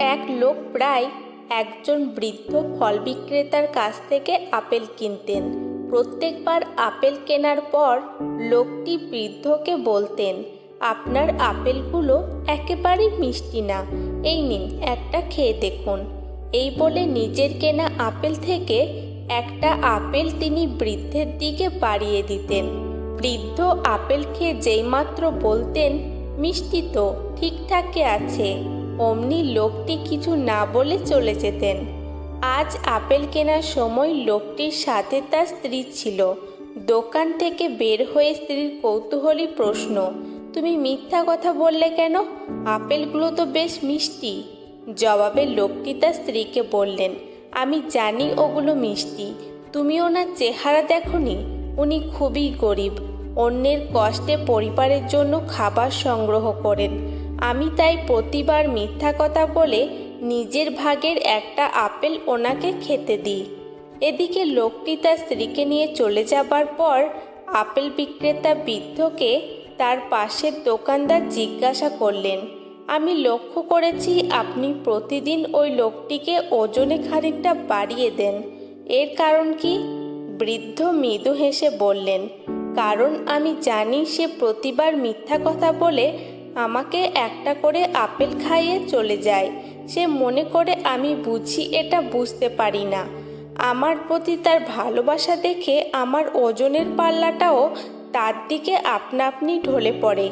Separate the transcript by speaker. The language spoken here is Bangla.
Speaker 1: এক লোক প্রায় একজন বৃদ্ধ ফল বিক্রেতার কাছ থেকে আপেল কিনতেন। প্রত্যেকবার আপেল কেনার পর লোকটি বৃদ্ধকে বলতেন, আপনার আপেলগুলো একেবারেই মিষ্টি না, এই নিন একটা খেয়ে দেখুন। এই বলে নিজের কেনা আপেল থেকে একটা আপেল তিনি বৃদ্ধের দিকে বাড়িয়ে দিতেন। বৃদ্ধ আপেল খেয়ে যেইমাত্র বলতেন, মিষ্টি তো, ঠিকঠাকই আছে। অমনি লোকটি কিছু না বলে চলে যেতেন। আজ আপেল কেনার সময় লোকটির সাথে তার স্ত্রী ছিল। দোকান থেকে বের হয়ে স্ত্রীর কৌতূহলী প্রশ্ন, তুমি মিথ্যা কথা বললে কেন? আপেলগুলো তো বেশ মিষ্টি। জবাবে লোকটি তার স্ত্রীকে বললেন, আমি জানি ওগুলো মিষ্টি। তুমি ওনার চেহারা দেখনি? উনি খুবই গরিব। অন্যের কষ্টে পরিবারের জন্য খাবার সংগ্রহ করেন। আমি তাই প্রতিবার মিথ্যা কথা বলে নিজের ভাগের একটা আপেল ওনাকে খেতে দিই। এদিকে লোকটি তার স্ত্রীকে নিয়ে চলে যাবার পর আপেল বিক্রেতা বৃদ্ধকে তার পাশের দোকানদার জিজ্ঞাসা করলেন, আমি লক্ষ্য করেছি আপনি প্রতিদিন ওই লোকটিকে ওজনে খানিকটা বাড়িয়ে দেন। এর কারণ কি? বৃদ্ধ মৃদু হেসে বললেন, কারণ আমি জানি সে প্রতিবার মিথ্যা কথা বলে আমাকে একটা করে আপেল খাইয়ে চলে যায়। সে মনে করে আমি বুঝি এটা বুঝতে পারি না। আমার প্রতি তার ভালোবাসা দেখে আমার ওজনের পাল্লাটাও তার দিকে আপনা আপনি ঢলে পড়ে।